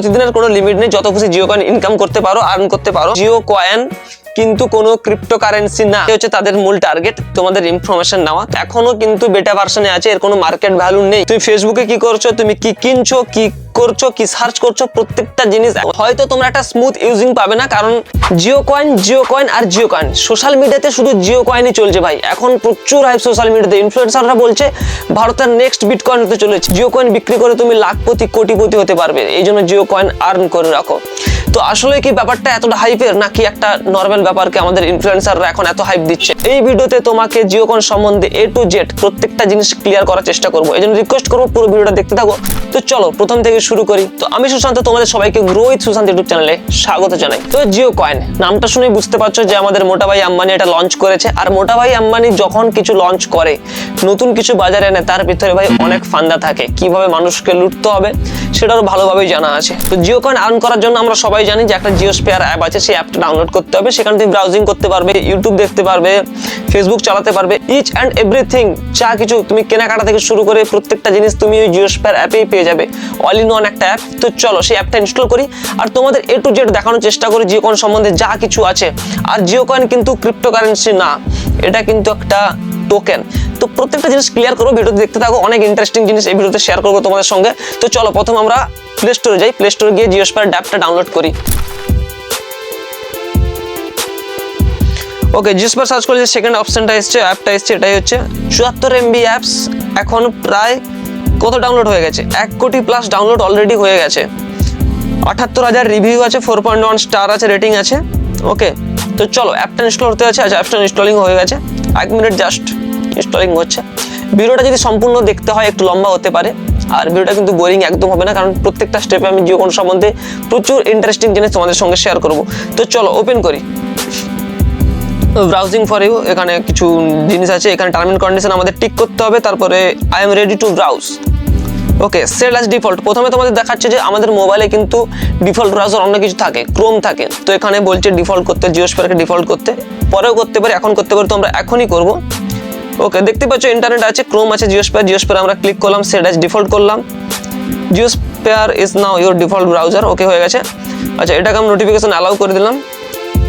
প্রতিদিনের কোনো লিমিট নেই। যত খুশি জিও কয়েন ইনকাম করতে পারো আর্ন করতে পারো। জিও কয়েন কিন্তু কোনো ক্রিপ্টোকারেন্সি না। হচ্ছে তাদের মূল টার্গেট তোমাদের ইনফরমেশন নেওয়া। এখনও কিন্তু বেটা ভার্সনে আছে, এর কোনো মার্কেট ভ্যালু নেই। তুমি ফেসবুকে কি করছ? তুমি কি কিনছো? কি করছ কি সার্চ করছ প্রত্যেকটা জিনিস হয়তো তোমরা একটা স্মুথ ইউজিং পাবে না, কারণ জিও কয়েন জিও কয়েন আর জিও কয়েন সোশ্যাল মিডিয়াতে শুধু জিও কয়েনই চলছে ভাই। এখন প্রচুর হাইপ সোশ্যাল মিডিয়াতে ইনফ্লুয়েন্সাররা বলছে, ভারতের নেক্সট বিটকয়েন হতে চলেছে। জিও কয়েন বিক্রি করে তুমি লাখপতি, কোটিপতি হতে পারবে। এই জন্য জিও কয়েন আর্ন করে রাখো। তো আসলে কি ব্যাপারটা এতটা হাইপের নাকি একটা নর্মাল ব্যাপারকে আমাদের ইনফ্লুয়েন্সাররা এখন এত হাইপ দিচ্ছে? এই ভিডিওতে তোমাকে জিওকন সম্বন্ধে এ টু জেড প্রত্যেকটা জিনিস ক্লিয়ার করার চেষ্টা করব। এই জন্য রিকোয়েস্ট করব, পুরো ভিডিওটা দেখতে থাকো। তো চলো, প্রথম থেকে শুরু করি। তো আমি সুশান্ত, তোমাদের সবাইকে রোহিত সুশান্ত ইউটিউব চ্যানেলে স্বাগত জানাই। তো জিও কয়েন, নামটা শুনে বুঝতে পারছ যে আমাদের মোটাভাই আম্বানি এটা লঞ্চ করেছে। আর মোটাভাই আম্বানি যখন কিছু লঞ্চ করে, নতুন কিছু বাজারে এনে, তার ভিতরে ভাই অনেক ফান্দা থাকে। কীভাবে মানুষকে লুটতে হবে সেটাও ভালোভাবেই জানা আছে। তো জিও কয়েন আর্ন করার জন্য আমরা সবাই জানি যে একটা জিও স্পেয়ার অ্যাপ আছে, সেই অ্যাপটা ডাউনলোড করতে হবে। সেখানে তুমি ব্রাউজিং করতে পারবে ইউটিউব দেখতে পারবে ফেসবুক চালাতে পারবে ইচ অ্যান্ড এভরিথিং যা কিছু তুমি কেনাকাটা থেকে শুরু করে প্রত্যেকটা জিনিস তুমি ওই জিও স্পেয়ার অ্যাপেই পেয়ে যাবে। অল ইন ওয়ান একটা অ্যাপ তো চলো, সেই অ্যাপটা ইনস্টল করি। আর তোমাদের এ টু জেড দেখানোর চেষ্টা করি জিও কয়েন সম্বন্ধে যা কিছু আছে। আর জিও কয়েন কিন্তু ক্রিপ্টোকারেন্সি না। এটা কিন্তু একটা টোকেন তো প্রত্যেকটা জিনিস ক্লিয়ার করব, ভিডিওতে দেখতে থাকো, অনেক ইন্টারেস্টিং জিনিস এই ভিডিওতে শেয়ার করব তোমাদের সঙ্গে। তো চলো, প্রথম আমরা প্লে স্টোরে যাই। প্লে স্টোরে গিয়ে জিও স্পার অ্যাপটা ডাউনলোড করি। ওকে জিও স্পার সার্চ করলে সেকেন্ড অপশনটা এসছে অ্যাপটা এসছে, এটাই হচ্ছে চুয়াত্তর এমবি অ্যাপস এখন প্রায় কত ডাউনলোড হয়ে গেছে? এক কোটি প্লাস ডাউনলোড অলরেডি হয়ে গেছে। আটাত্তর হাজার রিভিউ আছে ফোর পয়েন্ট ওয়ান স্টার আছে রেটিং আছে। ওকে তো চলো অ্যাপটা ইনস্টল হতে আছে আচ্ছা অ্যাপটা ইনস্টলিং হয়ে গেছে। এক মিনিট জাস্ট ইনস্টলিং হচ্ছে। ভিডিওটা যদি সম্পূর্ণ দেখতে হয়, একটু লম্বা হতে পারে। আর ভিডিওটা কিন্তু বোরিং একদম হবে না, কারণ প্রত্যেকটা স্টেপে আমি জিও কোন সম্বন্ধে প্রচুর ইন্টারেস্টিং জিনিস তোমাদের সঙ্গে শেয়ার করব। তো চলো ওপেন করি। ব্রাউজিং ফর ইউ এখানে কিছু জিনিস আছে। এখানে টার্ম এন্ড কন্ডিশন আমাদের টিক করতে হবে, তারপরে I am ready to browse okay set as default প্রথমে তোমাদের দেখাচ্ছে যে আমাদের মোবাইলে কিন্তু ডিফল্ট ব্রাউজার অন্য কিছু থাকে ক্রোম থাকে। তো এখানে বলছে ডিফল্ট করতে জিওস্পেয়ারকে ডিফল্ট করতে। পরেও করতে পারি, এখন করতে পারি, তো আমরা এখনই করব। ওকে দেখতে পাচ্ছ ইন্টারনেট আছে ক্রোম আছে জিওস্পেয়ার জিওস্পেয়ার আমরা ক্লিক করলাম সেট অ্যাজ ডিফল্ট করলাম। JioSphere is now your default browser okay হয়ে গেছে। আচ্ছা এটাকে আমি নোটিফিকেশন অ্যালাউ করে দিলাম।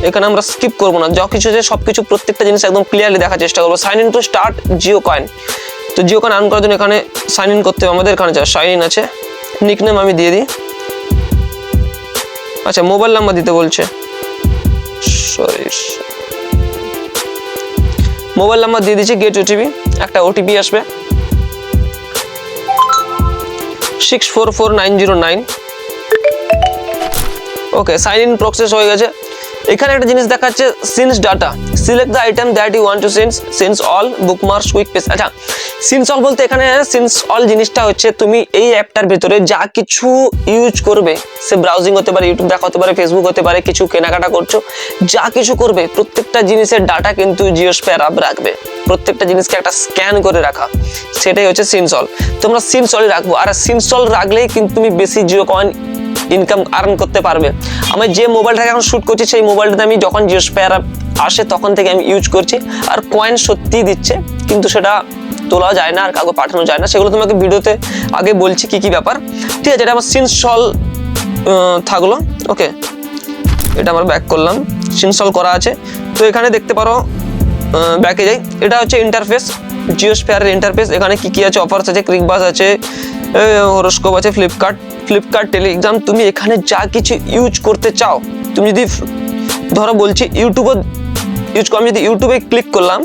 এখানে আমরা স্কিপ করব না, যা কিছু আছে সব কিছু প্রত্যেকটা জিনিস একদম ক্লিয়ারলি দেখার চেষ্টা করব। Sign in to start Jio coin তো জিও কয়েন আর্ন করার জন্য এখানে সাইন ইন করতে হবে, আমাদের এখানে সাইন ইন আছে নিকনেম আমি দিয়ে দিই। আচ্ছা মোবাইল নাম্বার দিতে বলছে। সরি মোবাইল নাম্বার দিয়ে দিচ্ছি গেট ওটিপি একটা ওটিপি আসবে। Six four four nine zero nine okay sign in process হয়ে গেছে। এখানে একটা জিনিস দেখাচ্ছে sync data select the item that you want to sync sync all bookmarks quick page আচ্ছা সিন্স অল বলতে এখানে সিন্স অল জিনিসটা হচ্ছে, তুমি এই অ্যাপটার ভিতরে যা কিছু ইউজ করবে, সে ব্রাউজিং হতে পারে ইউটিউব দেখা হতে পারে ফেসবুক হতে পারে, কিছু কেনাকাটা করছ, যা কিছু করবে, প্রত্যেকটা জিনিসের ডাটা কিন্তু জিওস্পেয়ার অ্যাপ রাখবে। প্রত্যেকটা জিনিসকে একটা স্ক্যান করে রাখা। সেটাই হচ্ছে সিনসল তোমরা সিনসলই রাখব। আর সিনসল রাখলেই কিন্তু তুমি বেশি জিও কয়েন ইনকাম আর্ন করতে পারবে। আমি যে মোবাইলটাকে এখন শ্যুট করছি, সেই মোবাইলটাতে আমি যখন জিও স্পেয়ার আসে, তখন থেকে আমি ইউজ করছি। আর কয়েন সত্যিই দিচ্ছে, কিন্তু সেটা তোলা যায় না, আর কাউকে পাঠানো যায় না। সেগুলো তোমাকে ভিডিওতে আগে বলছি কি কি ব্যাপার। ঠিক আছে, এটা আমার সিনসল থাকল। ওকে এটা আমার ব্যাক করলাম। সিনসল করা আছে। তো এখানে দেখতে পারো ব্যাকে যাই। এটা হচ্ছে ইন্টারফেস জিও স্পেয়ারের ইন্টারফেস এখানে কী কী আছে? অফার্স আছে ক্রিকবাস আছে হরোস্কোপ আছে ফ্লিপকার্ট ফ্লিপকার্ট টেলিগ্রাম তুমি এখানে যা কিছু ইউজ করতে চাও, তুমি যদি ধরো বলছি ইউটিউবে ইউজ আমি যদি ইউটিউবে ক্লিক করলাম,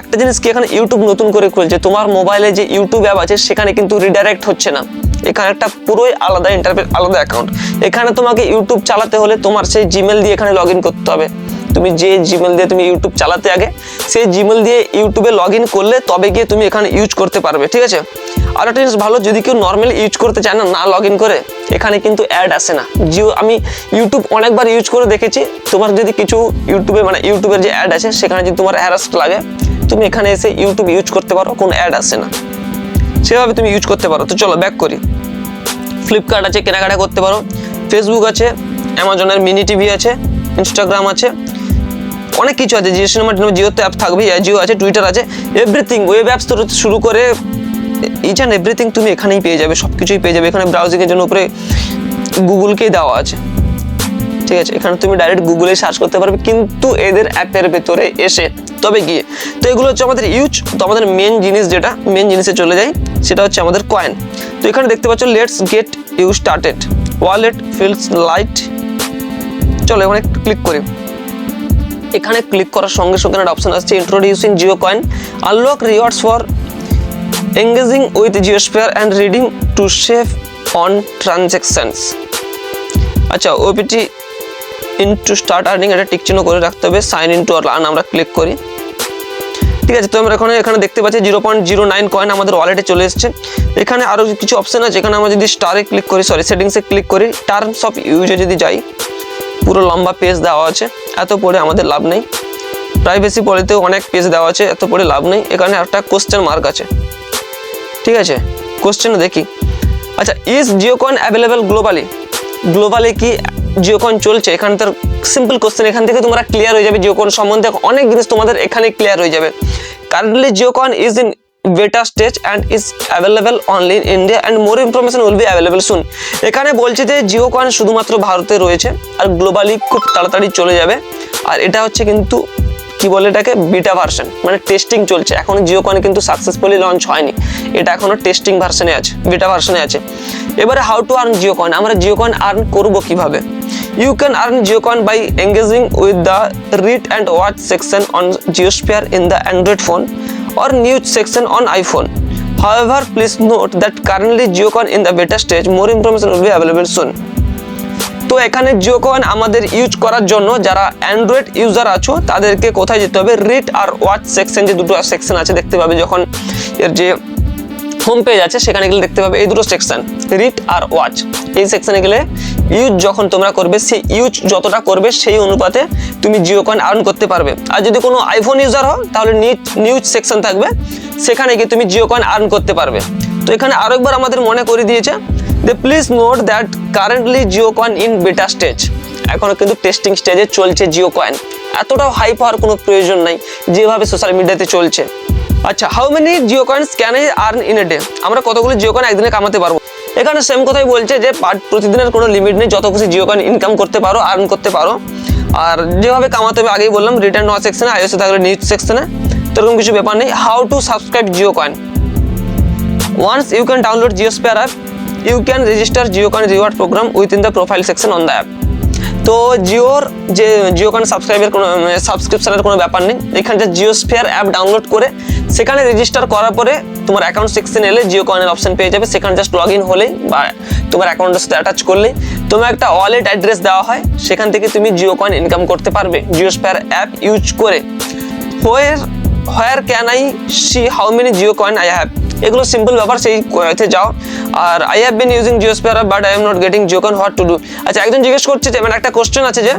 একটা জিনিস কি এখানে ইউটিউব নতুন করে খুলছে, তোমার মোবাইলে যে ইউটিউব অ্যাপ আছে, সেখানে কিন্তু রিডাইরেক্ট হচ্ছে না। এখানে একটা পুরোই আলাদা ইন্টারফেস আলাদা অ্যাকাউন্ট এখানে তোমাকে ইউটিউব চালাতে হলে তোমার সেই জিমেল দিয়ে এখানে লগ করতে হবে। তুমি যে জিমেল দিয়ে তুমি ইউটিউব চালাতে আগে, সেই জিমেল দিয়ে ইউটিউবে লগ করলে তবে গিয়ে তুমি এখানে ইউজ করতে পারবে, ঠিক আছে? আর জিনিস ভালো, যদি কেউ নর্মালি ইউজ করতে চায় না না লগ ইন করে, এখানে কিন্তু অ্যাড আসে না। জিও আমি ইউটিউব অনেকবার ইউজ করে দেখেছি, তোমার যদি কিছু ইউটিউবে মানে ইউটিউবের যে অ্যাড আছে সেখানে যদি তোমার হ্যারাস্ট লাগে, তুমি এখানে এসে ইউটিউব ইউজ করতে পারো, কোনো অ্যাড আসে না। সেভাবে তুমি ইউজ করতে পারো। তো চলো ব্যাক করি। ফ্লিপকার্ট আছে, কেনাকাটা করতে পারো। ফেসবুক আছে অ্যামাজনের মিনি টিভি আছে ইনস্টাগ্রাম আছে, অনেক কিছু আছে। জিও সিনেমা জিওতে অ্যাপ থাকবে জিও আছে টুইটার আছে এভরিথিং ওয়েব অ্যাপস শুরু করে ইচ অ্যান্ড এভরিথিং তুমি এখানেই পেয়ে যাবে সব কিছুই পেয়ে যাবে। এখানে ব্রাউজিংয়ের জন্য উপরে গুগলকেই দেওয়া আছে। ঠিক আছে, এখানে তুমি ডাইরেক্ট গুগলে সার্চ করতে পারবে, কিন্তু এদের অ্যাপের ভেতরে এসে, তবে গিয়ে, তো এগুলো হচ্ছে আমাদের ইউজ তো আমাদের মেন জিনিস যেটা মেন জিনিসে চলে যায় সেটা হচ্ছে আমাদের কয়েন তো এখানে দেখতে পাচ্ছ let's get you started wallet feels light চলো, এখানে ক্লিক করি। এখানে ক্লিক করার সঙ্গে সঙ্গে একটা অপশন আসছে introducing Jio coin unlock rewards for engaging with JioSphere and reading to save on transactions আচ্ছা opt in to start earning একটা টিক করে রাখতে হবে সাইন ইন টু আর্ন আমরা ক্লিক করি। ঠিক আছে, তো আমরা এখানে এখানে দেখতে পাচ্ছি zero point zero nine coin আমাদের ওয়ালেটে চলে এসেছে। এখানে আরও কিছু অপশন আছে, এখানে আমরা যদি স্টারে ক্লিক করি সরি সেটিংসে ক্লিক করি টার্মস অফ ইউজে যদি যাই, পুরো লম্বা পেজ দেওয়া আছে, এত পড়ে আমাদের লাভ নেই। প্রাইভেসি পলিতেও অনেক পেজ দেওয়া আছে, এত পড়ে লাভ নেই। এখানে একটা কোশ্চেন মার্ক আছে। ঠিক আছে? কোশ্চেন দেখি। আচ্ছা is JioCoin available globally globally কি জিওকন চলছে? এখানে তার সিম্পল কোশ্চেন এখান থেকে তোমরা ক্লিয়ার হয়ে যাবে জিওকন সম্বন্ধে। অনেক জিনিস তোমাদের এখানে ক্লিয়ার হয়ে যাবে। Currently JioCoin is in beta stage and is available only in India and more information will be available soon এখানে বলছে যে জিও কয়েন শুধুমাত্র ভারতে রয়েছে আর গ্লোবালি খুব তাড়াতাড়ি চলে যাবে। আর এটা হচ্ছে কিন্তু কি বলে এটাকে? বিটা ভার্সন মানে টেস্টিং চলছে। এখন জিও কয়েন কিন্তু সাকসেসফুলি লঞ্চ হয়নি। এটা এখনও টেস্টিং ভার্সনে আছে বিটা ভার্সনে আছে। এবারে how to earn Jio coin আমরা জিও কয়েন আর্ন করব কীভাবে? You can earn Jio coin by engaging with the read and watch section on JioSphere in the android phone or news section on iPhone. However, please note that currently GeoCoin in the beta stage, more information will be available soon. তো এখানে জিওকয়েন আমাদের use করার জন্য যারা Android user আছো, তাদেরকে কোথায় যেতে হবে? রিড আর ওয়াচ সেকশন যে দুটো সেকশন আছে, দেখতে পাবে যখন এর যে হোম পেজ আছে, সেখানে গেলে দেখতে পাবে এই দুটো সেকশন রিড আর ওয়াচ এই সেকশনে গেলে ইউজ যখন তোমরা করবে, সেই ইউজ যতটা করবে, সেই অনুপাতে তুমি জিও কয়েন আর্ন করতে পারবে। আর যদি কোনো আইফোন ইউজার হও, তাহলে নিউজ সেকশন থাকবে, সেখানে গিয়ে তুমি জিও কয়েন আর্ন করতে পারবে। তো এখানে আরেকবার আমাদের মনে করে দিয়েছে they please note that currently Jio coin in beta stage এখনও কিন্তু টেস্টিং স্টেজে চলছে জিও কয়েন এতটাও হাই পাওয়ার কোনো প্রয়োজন নাই, যেভাবে সোশ্যাল মিডিয়াতে চলছে। আচ্ছা how many Jio coins can I earn in a day আমরা কতগুলো জিও কয়েন একদিনে কামাতে পারব? এখানে সেম কথাই বলছে যে পার- প্রতিদিনের কোনো লিমিট নেই, যত খুশি জিও কয়েন ইনকাম করতে পারো আর্ন করতে পারো। আর যেভাবে কামাতে হবে, আগেই বললাম রিটার্ন নেওয়া সেকশনে আইওসে থাকলে নিউজ সেকশনে তো এরকম কিছু ব্যাপার নেই। How to subscribe Jio coin can download JioSphere app you can register Jio coin reward program with in the profile section on the app তো জিওর যে জিও কয়েন সাবস্ক্রাইবের কোনো সাবস্ক্রিপশনের কোনো ব্যাপার নেই, এখানে যে জিও স্পেয়ার অ্যাপ ডাউনলোড করে, সেখানে রেজিস্টার করার পরে তোমার অ্যাকাউন্ট সেকশন এলে জিও কয়েনের অপশন পেয়ে যাবে, সেখানে জাস্ট লগ ইন হলেই বা তোমার অ্যাকাউন্টের সাথে অ্যাটাচ করলেই তোমার একটা ওয়ালেট অ্যাড্রেস দেওয়া হয়, সেখান থেকে তুমি জিও কয়েন ইনকাম করতে পারবে। জিও স্পেয়ার অ্যাপ ইউজ করে। Where where can I see how many Jio coin I have এগুলো সিম্পল ব্যাপার, সেই তে যাও। আর I have been using Jio sphere but I am not getting Jio coin what to do আচ্ছা একজন জিজ্ঞেস করছে যে মানে একটা কোশ্চেন আছে যে,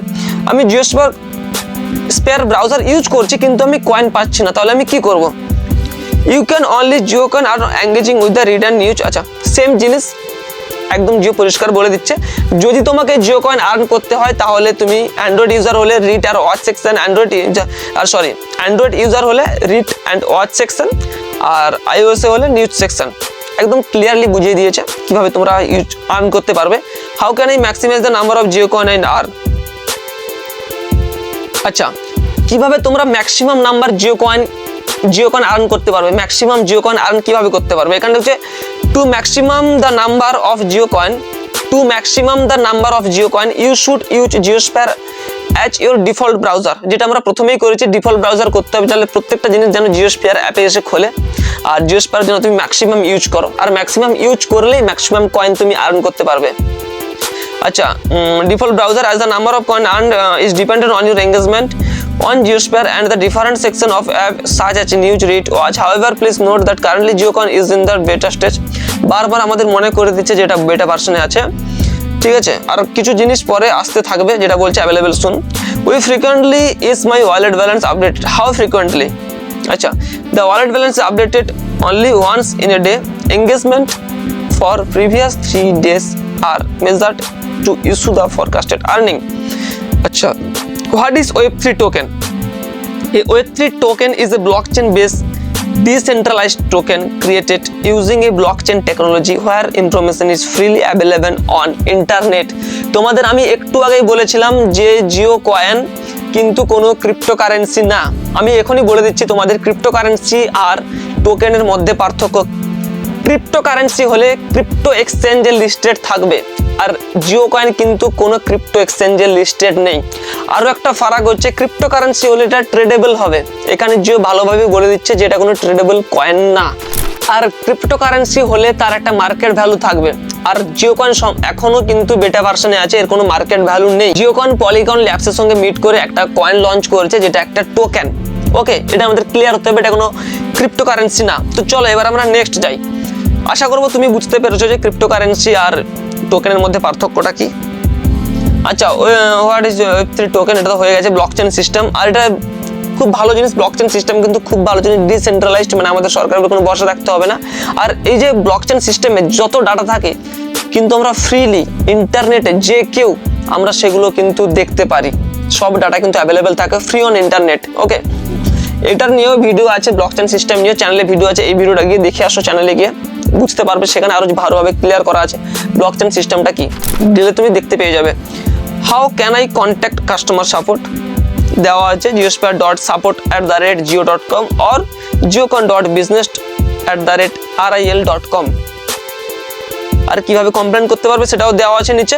আমি Jio sphere sphere browser use করছি, কিন্তু আমি কয়েন পাচ্ছি না, তাহলে আমি কি করব? You can only Jio coin R engaging with the read and news আচ্ছা সেম জিনিস একদম জিও পরিষ্কার বলে দিচ্ছে। যদি তোমাকে জিও কয়েন আর্ন করতে হয়, তাহলে তুমি অ্যান্ড্রয়েড ইউজার হলে রিট আর ওয়াচ সেকশন অ্যান্ড্রয়েড আর সরি অ্যান্ড্রয়েড ইউজার হলে রিট অ্যান্ড ওয়াচ সেকশন আর আইওএসে হলে নিউজ সেকশন একদম ক্লিয়ারলি বুঝিয়ে দিয়েছে কীভাবে তোমরা ইউজ আর্ন করতে পারবে। How can I maximize the number of Jio coin and earn আচ্ছা কীভাবে তোমরা maximum number Jio coin Jio coin earn করতে পারবে? ম্যাক্সিমাম জিও কয়েন আর্ন কীভাবে করতে পারবে? এখানে হচ্ছে to maximum the number of Jio coin to maximum the number of Jio coin you should use Jio sphere as your default browser যেটা আমরা প্রথমেই করেছি ডিফল্ট ব্রাউজার করতে হবে তাহলে প্রত্যেকটা জিনিস যেন জিও স্পেয়ার অ্যাপে এসে খোলে। আর জিও স্পেয়ার যেন তুমি ম্যাক্সিমাম ইউজ করো। আর ম্যাক্সিমাম ইউজ করলেই ম্যাক্সিমাম কয়েন তুমি আর্ন করতে পারবে। আচ্ছা default browser as the number of coin earned uh, is dependent on your engagement on geosphere and the different section of app such as news read watch. However please note that currently geocoin is in the beta stage. বারবার আমাদের মনে করে দিচ্ছে যেটা বেটা ভার্সনে আছে। ঠিক আছে? আর কিছু জিনিস পরে আসতে থাকবে যেটা বলছে available soon we frequently is my wallet balance update how frequently আচ্ছা the wallet balance updated only once in a day engagement for previous three for previous three days are measured to issue the forecasted earning acha what is web3 token? A web3 token is a blockchain based decentralized token created using a blockchain technology where information is freely available on internet তোমাদের আমি একটু আগেই বলেছিলাম যে Jio coin কিন্তু কোনো cryptocurrency না আমি এখনই বলে দিচ্ছি তোমাদের ক্রিপ্টোকারেন্সি আর টোকেনের মধ্যে পার্থক্য ক্রিপ্টোকারেন্সি হলে ক্রিপ্টো এক্সচেঞ্জে লিস্টেড থাকবে। আর জিও কয়েন কিন্তু কোনো ক্রিপ্টো এক্সচেঞ্জে লিস্টেড নেই। আরও একটা ফারাক হচ্ছে ক্রিপ্টোকারেন্সি হলে এটা ট্রেডেবল হবে। এখানে জিও ভালোভাবে বলে দিচ্ছে যে এটা কোনো ট্রেডেবল কয়েন না। আর ক্রিপ্টোকারেন্সি হলে তার একটা মার্কেট ভ্যালু থাকবে। আর জিও কয়েন এখনও কিন্তু বেটা ভার্সনে আছে, এর কোনো মার্কেট ভ্যালু নেই। জিও কয়েন পলিকন ল্যাবসের সঙ্গে মিট করে একটা কয়েন লঞ্চ করেছে, যেটা একটা টোকেন ওকে এটা আমাদের ক্লিয়ার হতে হবে, এটা কোনো ক্রিপ্টোকারেন্সি না। তো চলো, এবার আমরা নেক্সট যাই। আশা করব তুমি বুঝতে পেরেছ যে ক্রিপ্টোকারেন্সি আর টোকেনের মধ্যে পার্থক্যটা কি। আচ্ছা হোয়াট ইজ থ্রি টোকেন এটা তো হয়ে গেছে ব্লক চেন সিস্টেম আর এটা খুব ভালো জিনিস ব্লক চেন সিস্টেম কিন্তু খুব ভালো জিনিস ডিসেন্ট্রালাইজড মানে আমাদের সরকারের কোনো ভরসা রাখতে হবে না। আর এই যে ব্লকচেন সিস্টেমে যত ডাটা থাকে, কিন্তু আমরা ফ্রিলি ইন্টারনেটে যে কেউ, আমরা সেগুলো কিন্তু দেখতে পারি। সব ডাটা কিন্তু অ্যাভেলেবেল থাকে ফ্রি অন ইন্টারনেট ওকে এটার নিয়েও ভিডিও আছে ব্লক চেন সিস্টেম নিয়েও চ্যানেলে ভিডিও আছে, এই ভিডিওটা গিয়ে দেখে আসো চ্যানেলে গিয়ে। বুঝতে পারবে সেখানে আরও ভালোভাবে ক্লিয়ার করা আছে। ব্লক চেন সিস্টেমটা কি? দিলে তুমি দেখতে পেয়ে যাবে। How can I contact customer support দেওয়া আছে Jio sphere dot support at the rate Jio dot com or জিওকন dot business at the rate R I L dot com আর কীভাবে কমপ্লেন করতে পারবে সেটাও দেওয়া আছে নিচে।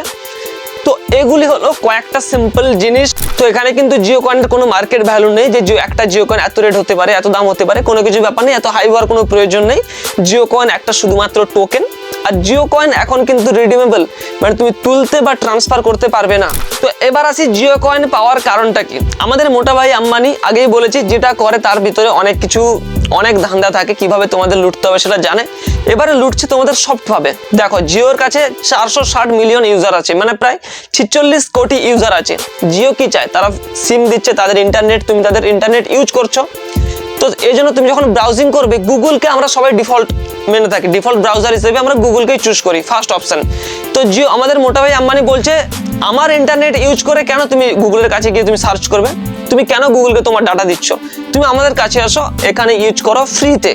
তো এগুলি হলো কয়েকটা সিম্পল জিনিস। তো এখানে কিন্তু জিও কয়েনের কোনো মার্কেট ভ্যালু নেই যে জিও একটা জিও কয়েন এত রেট হতে পারে, এত দাম হতে পারে, কোনো কিছু ব্যাপার নেই, এত হাই হওয়ার কোনো প্রয়োজন নেই। জিও কয়েন একটা শুধুমাত্র টোকেন আর জিও কয়েন এখন কিন্তু রিডিমেবল মানে তুমি তুলতে বা ট্রান্সফার করতে পারবে না। তো এবার আসি জিও কয়েন পাওয়ার কারণটা কি? আমাদের মোটা ভাই আম্বানি আগেই বলেছি, যেটা করে তার ভিতরে অনেক কিছু অনেক ধান্দা থাকে, কীভাবে তোমাদের লুটতে হবে সেটা জানে। এবারে লুটছে তোমাদের সফটভাবে দেখো, জিওর কাছে চারশো ষাট মিলিয়ন ইউজার আছে মানে প্রায় ছিচল্লিশ কোটি ইউজার আছে। জিও কি চায়? তারা সিম দিচ্ছে, তাদের ইন্টারনেট তুমি তাদের ইন্টারনেট ইউজ করছ। তো এই জন্য তুমি যখন ব্রাউজিং করবে, গুগলকে আমরা সবাই ডিফল্ট মেনে থাকি। ডিফল্ট ব্রাউজার হিসেবে আমরা গুগলকেই চুজ করি ফার্স্ট অপশন তো জিও আমাদের মোটা ভাই আম্বানি বলছে আমার ইন্টারনেট ইউজ করে কেন তুমি গুগলের কাছে গিয়ে তুমি সার্চ করবে? তুমি কেন গুগলকে তোমার ডাটা দিচ্ছ? তুমি আমাদের কাছে আসো, এখানে ইউজ করো ফ্রিতে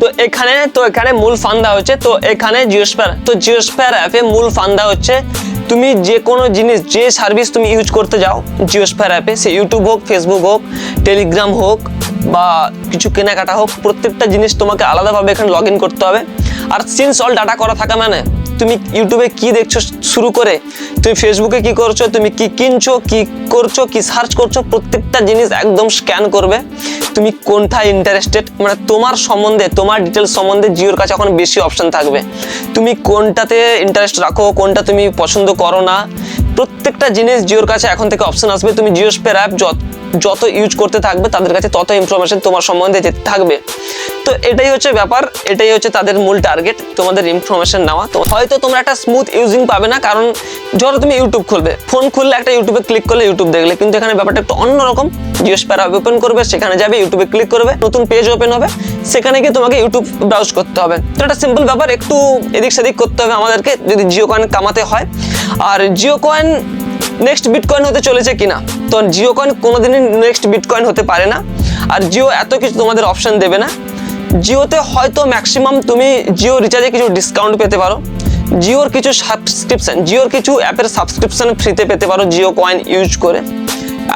তো এখানে তো এখানে মূল ফান্দা হচ্ছে, তো এখানে জিওস্পেয়ার তো জিওস্পেয়ার অ্যাপে মূল ফান্দা হচ্ছে, তুমি যে কোনো জিনিস, যে সার্ভিস তুমি ইউজ করতে যাও জিওস্পেয়ার অ্যাপে সে ইউটিউব হোক ফেসবুক হোক টেলিগ্রাম হোক, বা কিছু কেনাকাটা হোক, প্রত্যেকটা জিনিস তোমাকে আলাদাভাবে এখানে লগ করতে হবে। আর সিন্স অল ডাটা করা থাকা মানে তুমি ইউটিউবে কি দেখছ শুরু করে? তুমি ফেসবুকে কি করছ? তুমি কি কিনছো? কি করছ? কি সার্চ করছ? প্রত্যেকটা জিনিস একদম স্ক্যান করবে। তুমি কোনটা ইন্টারেস্টেড মানে তোমার সম্বন্ধে, তোমার ডিটেলস সম্বন্ধে জিওর কাছে এখন বেশি অপশন থাকবে। তুমি কোনটাতে ইন্টারেস্ট রাখো? কোনটা তুমি পছন্দ করো না? প্রত্যেকটা জিনিস জিওর কাছে এখন থেকে অপশন আসবে। তুমি জিও স্পেয়ার অ্যাপ যত ইউজ করতে থাকবে, তাদের কাছে তত ইনফরমেশন তোমার সম্বন্ধে যেতে থাকবে। তো এটাই হচ্ছে ব্যাপার, এটাই হচ্ছে তাদের মূল টার্গেট তোমাদের ইনফরমেশন নেওয়া। তো হয়তো তোমরা একটা স্মুথ ইউজিং পাবে না, কারণ ধরো তুমি ইউটিউব খুলবে। ফোন খুললে একটা ইউটিউবে ক্লিক করলে ইউটিউব দেখলে, কিন্তু এখানে ব্যাপারটা একটু অন্যরকম জিও স্পেয়ার অ্যাপ ওপেন করবে, সেখানে যাবে ইউটিউবে ক্লিক করবে, নতুন পেজ ওপেন হবে, সেখানে গিয়ে তোমাকে ইউটিউব ব্রাউজ করতে হবে। তো একটা সিম্পল ব্যাপার, একটু এদিক সেদিক করতে হবে আমাদেরকে, যদি জিও কয়েন কামাতে হয়। আর জিও কয়েন নেক্সট বিটকয়েন হতে চলেছে কিনা? তো জিও কয়েন কোনোদিনই নেক্সট বিটকয়েন হতে পারে না। আর জিও এত কিছু তোমাদের অপশন দেবে না। জিওতে হয়তো ম্যাক্সিমাম তুমি জিও রিচার্জে কিছু ডিসকাউন্ট পেতে পারো। জিওর কিছু সাবস্ক্রিপশন জিওর কিছু অ্যাপের সাবস্ক্রিপশন ফ্রিতে পেতে পারো জিও কয়েন ইউজ করে।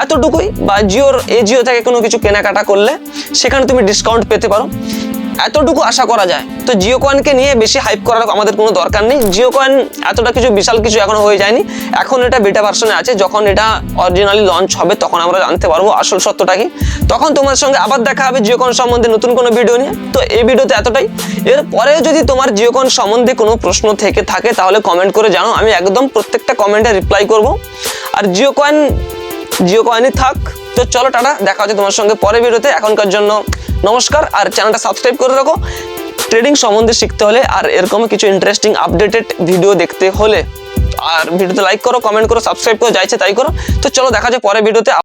এতটুকুই বা জিওর, এই জিও থেকে কোনো কিছু কেনাকাটা করলে সেখানে তুমি ডিসকাউন্ট পেতে পারো। এতটুকু আশা করা যায়। তো জিও কয়েনকে নিয়ে বেশি হাইপ করার আমাদের কোনো দরকার নেই। জিও কয়েন এতটা কিছু, বিশাল কিছু এখনও হয়ে যায়নি। এখন এটা বেটা ভার্সনে আছে। যখন এটা অরিজিনালি লঞ্চ হবে, তখন আমরা জানতে পারব আসল সত্যটা কি। তখন তোমার সঙ্গে আবার দেখা হবে জিও কয়েন সম্বন্ধে নতুন কোনো ভিডিও নিয়ে। তো এই ভিডিওতে এতটাই। এরপরেও যদি তোমার জিও কয়েন সম্বন্ধে কোনো প্রশ্ন থেকে থাকে, তাহলে কমেন্ট করে জানো। আমি একদম প্রত্যেকটা কমেন্টে রিপ্লাই করব। আর জিও কয়েন, জিও কয়েনই থাক। তো চলো টাটা, দেখা হচ্ছে তোমার সঙ্গে পরে ভিডিওতে। এখনকার জন্য নমস্কার, আর চ্যানেলটা সাবস্ক্রাইব করে রাখো। ট্রেডিং সম্বন্ধে শিখতে হলে আর এরকম কিছু ইন্টারেস্টিং আপডেটেড ভিডিও দেখতে হলে। আর ভিডিওতে লাইক করো কমেন্ট করো সাবস্ক্রাইব করো যাইছে তাই করো। তো চলো দেখা যায় পরে ভিডিওতে